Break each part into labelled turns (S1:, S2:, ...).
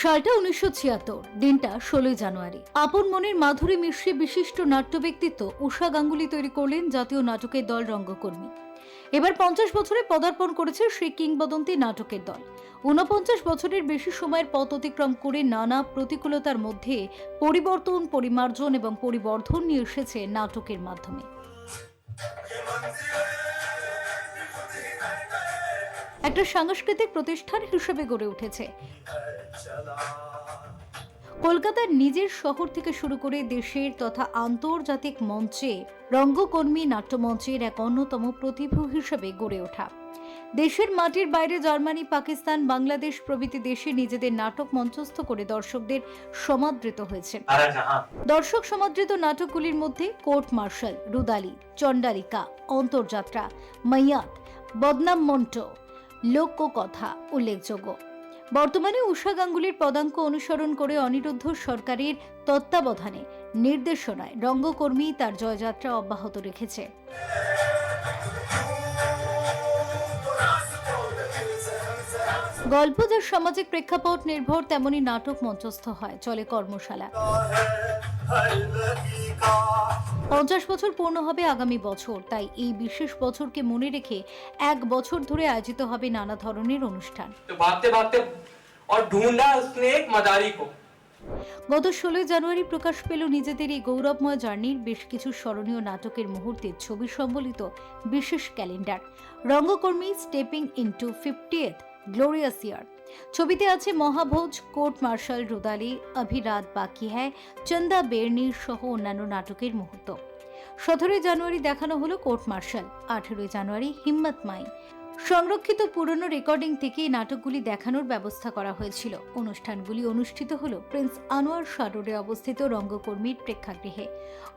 S1: সালটা উনিশশো ছিয়াত্তর, দিনটা ষোলোই জানুয়ারি। আপন মনের মাধুরী মিশ্রে বিশিষ্ট নাট্য ব্যক্তিত্ব উষা গাঙ্গুলি তৈরি করলেন জাতীয় নাটকের দল রঙ্গকর্মী। এবার পঞ্চাশ বছরে পদার্পণ করেছে সেই কিংবদন্তি নাটকের দল। ঊনপঞ্চাশ বছরের বেশি সময়ের পথ অতিক্রম করে নানা প্রতিকূলতার মধ্যে পরিবর্তন, পরিমার্জন এবং পরিবর্ধন নিয়ে এসেছে নাটকের মাধ্যমে। একটা সাংস্কৃতিক প্রতিষ্ঠান হিসেবে গড়ে উঠেছে। কলকাতার নিজের শহর থেকে শুরু করে দেশের তথা আন্তর্জাতিক মঞ্চে রঙ্গকর্মী নাট্যমঞ্চের এক অন্যতম প্রতিভু হিসেবে গড়ে ওঠা। দেশের মাটির বাইরে জার্মানি পাকিস্তান বাংলাদেশ প্রভৃতি দেশে নিজেদের নাটক মঞ্চস্থ করে দর্শকদের সমাদৃত হয়েছে। দর্শক সমাদৃত নাটকগুলির মধ্যে কোর্ট মার্শাল রুদালি চণ্ডালিকা অন্তর্যাত্রা মাইয়াত বদনাম মন্ট লোককথা উল্লেখযোগ্য। বর্তমানে উষা গাঙ্গুলির পদাঙ্ক অনুসরণ করে অনিরুদ্ধ সরকারের তত্ত্বাবধানে নির্দেশনায় রঙ্গকর্মী তার জয়যাত্রা অব্যাহত রেখেছে। গল্প যার সামাজিক প্রেক্ষাপট নির্ভর তেমনি নাটক মঞ্চস্থ হয় চলে কর্মশালা। পঞ্চাশ বছর পূর্ণ হবে আগামী বছর তাই এই বিশেষ বছরকে মনে রেখে এক বছর ধরে আয়োজিত হবে নানা ধরনের অনুষ্ঠান। গত ষোলোই জানুয়ারি প্রকাশ পেল নিজেদের এই গৌরবময় জার্নির বেশ কিছু স্মরণীয় নাটকের মুহূর্তে ছবি সম্বলিত বিশেষ calendar. Rangakarmee stepping into fiftieth glorious year ছবিতে আছে মহাভোজ, কোর্ট মার্শাল রুদালি, অভিরাত বাকি হ্যায় চন্দা বেরনির সহ অন্যান্য নাটকের মুহূর্ত। সতেরোই জানুয়ারি দেখানো হলো কোর্ট মার্শাল, আঠেরোই জানুয়ারি হিম্মত মাই সংরক্ষিত পুরনো রেকর্ডিং থেকে এই নাটকগুলি দেখানোর ব্যবস্থা করা হয়েছিল। অনুষ্ঠানগুলি অনুষ্ঠিত হল প্রিন্স আনোয়ার সারোরে অবস্থিত রঙ্গকর্মীর প্রেক্ষাগৃহে।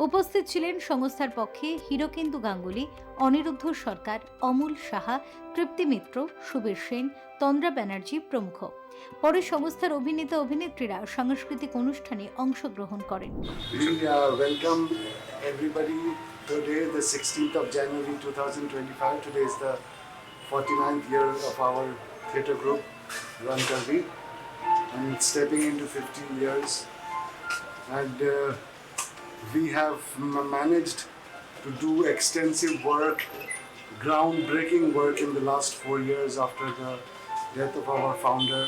S1: উপস্থিত ছিলেন সংস্থার পক্ষে হীরকেন্দু গাঙ্গুলি অনিরুদ্ধ সরকার অমূল সাহা তৃপ্তি মিত্র সুবীর সেন তন্দ্রা ব্যানার্জি প্রমুখ। পরে সংস্থার অভিনেতা অভিনেত্রীরা সাংস্কৃতিক অনুষ্ঠানে অংশগ্রহণ করেন।
S2: We uh, welcome everybody. Today, the 16th of January 2025. Today is the 49th year of our theatre group, Run Karvi, and stepping into 15 years. And uh, we have managed to do extensive work, groundbreaking work in the last four years after the death of our founder,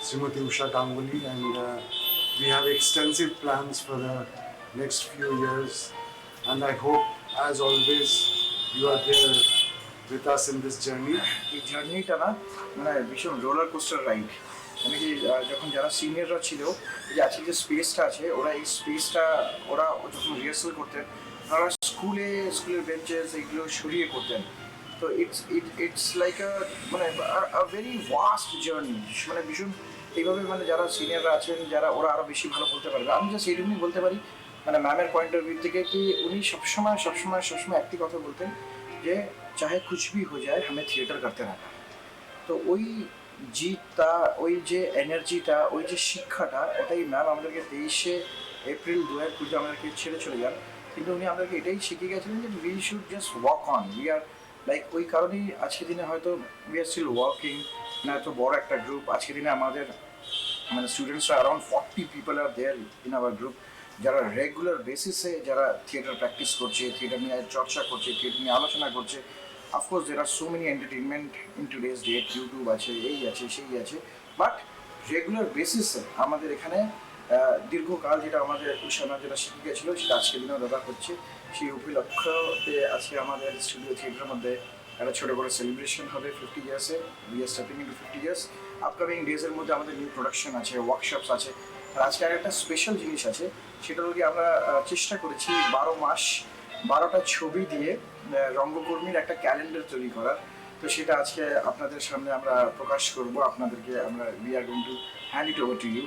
S2: Srimati Usha Ganguly, and uh, we have extensive plans for the next few years. And I hope, as always, you are there with us in this journey.
S3: এই জার্নিটা না মানে ভীষণ roller coaster ride কি আহ, যখন যারা সিনিয়ররা ছিল যে আজকে যে স্পেসটা আছে ওরা এই স্পেসটা ওরা যখন রিহার্সাল করতেন ওরা স্কুলে স্কুলের বেঞ্চেস এগুলো সরিয়ে করতেন। তো it's it it's like a মানে ভেরি ওয়াস্ট জার্নি মানে ভীষণ এইভাবে মানে যারা সিনিয়ররা আছেন যারা ওরা আরও বেশি ভালো বলতে পারবে। আমি জাস্ট এইরকমই বলতে পারি মানে ম্যামের পয়েন্ট অফ ভিউ থেকে কি উনি সবসময় সবসময় সবসময় একটি কথা বলতেন। যে চাহে কুছ ভি হো যায়, হমে থিয়েটার করতে রাখা তো ওই জিতটা, ওই যে এনার্জিটা, ওই যে শিক্ষাটা, ওটাই ম্যাম আমাদেরকে তেইশে এপ্রিল দু হাজার কুড়িতে আমাদেরকে ছেড়ে চলে যান। কিন্তু উনি আমাদেরকে এটাই শিখিয়ে গেছিলেন যে we should just walk on we are like ওই কারণেই আজকের দিনে হয়তো উই আর স্টিল ওয়ার্কিং না এত বড় একটা গ্রুপ আজকের দিনে আমাদের মানে স্টুডেন্টসরা around forty people are there in our group যারা রেগুলার বেসিসে যারা থিয়েটার প্র্যাকটিস করছে থিয়েটার নিয়ে চর্চা করছে থিয়েটার নিয়ে আলোচনা করছে of course there are so many entertainment in today's date YouTube আছে, এই আছে, সেই আছে বাট রেগুলার বেসিসে আমাদের এখানে দীর্ঘকাল যেটা আমাদের উষানা যেটা শিখে গেছিল সেটা আজকের দিনেও দাদা হচ্ছে। সেই উপলক্ষতে আজকে আমাদের স্টুডিও থিয়েটারের মধ্যে একটা ছোটো বড়ো সেলিব্রেশন হবে fifty ইয়ার্সে we are fifty years upcoming ডেজের মধ্যে আমাদের নিউ প্রোডাকশন আছে ওয়ার্কশপস আছে। আর আজকে আর একটা স্পেশাল জিনিস আছে, সেটা হলো কি আমরা চেষ্টা করেছি বারো মাস, বারোটা ছবি দিয়ে রঙ্গকর্মীর একটা ক্যালেন্ডার তৈরি করার। তো সেটা আজকে আপনাদের সামনে আমরা প্রকাশ করব, আপনাদেরকে আমরা we are going to hand it over to you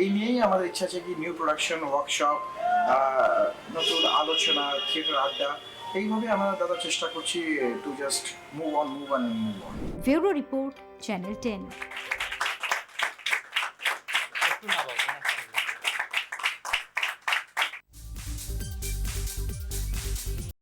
S3: এই নিয়েই আমাদের ইচ্ছা আছে কি নিউ প্রোডাকশন ওয়ার্কশপ নতুন আলোচনা থিয়েটার আড্ডা, এইভাবে আমরা দাদা চেষ্টা করছি to just move on move on move on
S1: bureau report channel ten
S4: una voz.